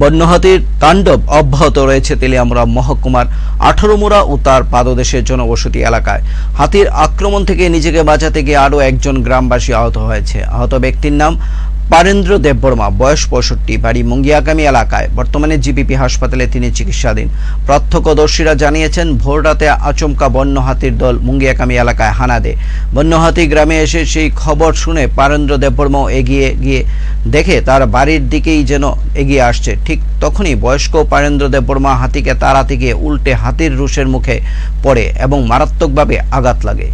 বন্যহাতির তাণ্ডব অব্যাহত রয়েছে তেলিয়ামুড়া মহকুমার আঠারোমুড়া ও তার পাদদেশের জনবসতি এলাকায়। হাতির আক্রমণ থেকে নিজেকে বাঁচাতে গিয়ে আরও একজন গ্রামবাসী আহত হয়েছে। আহত ব্যক্তির নাম পারেন্দ্র দেববর্মা, বয়স পঁয়ষট্টি, বাড়ি মুঙ্গিয়াকামী এলাকায়। বর্তমানে জিপিপি হাসপাতালে তিনি চিকিৎসাধীন। প্রত্যক্ষদর্শীরা জানিয়েছেন, ভোররাতে আচমকা বন্য হাতির দল মুঙ্গিয়াকামী এলাকায় হানা দেয়। বন্য হাতি গ্রামে এসে সেই খবর শুনে পারেন্দ্র দেববর্মাও এগিয়ে গিয়ে দেখে তার বাড়ির দিকেই যেন এগিয়ে আসছে। ঠিক তখনই বয়স্ক পারেন্দ্র দেববর্মা হাতিকে তাড়াতে গিয়ে উল্টে হাতির রুশের মুখে পড়ে এবং মারাত্মকভাবে আঘাত লাগে।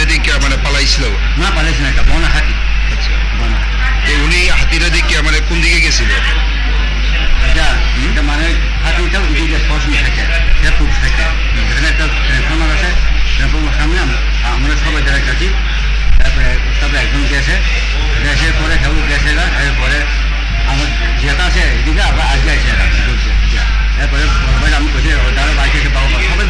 হাতিরা মানে পালাইছিল? না বনা হাতি। আচ্ছা। বনা উনি হাতিরা দিকে মানে কোন দিকে গেছিল? এটা এটা মানে হাতিটাও এদিকে পশ্চিম থাকে। শেরপুর থাকে। এখানে একটা ট্রান্সফর্মার আছে। ট্রান্সফর্মার সামনে আমরা সবাই যারা তারপরে তারপরে একজন গেছে। গেছে পরে কেউ গেছে না এরপরে আমার যেটা আছে এদিকে আবার আগে আছে। এরপরে আমি বলছি তারা বাইকে এসে বাবা সবাই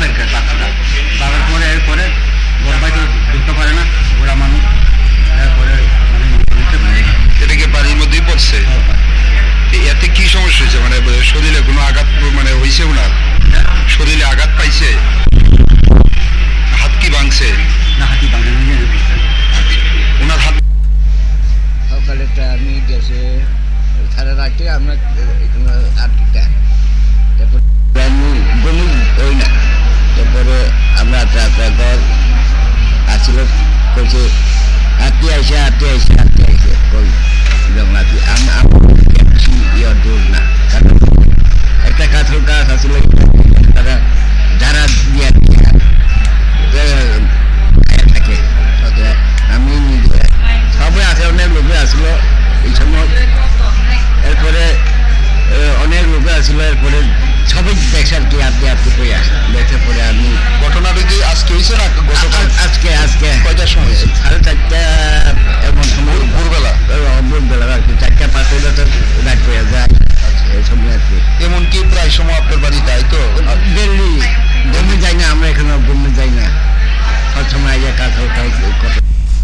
গেছে সাড়ে রাতে আমরা এখানে আটটা তারপর আমি গমি না। তারপরে আমরা তারপর কইছে, হাতি আইসে হাতি আইসে। সবাই দেখছে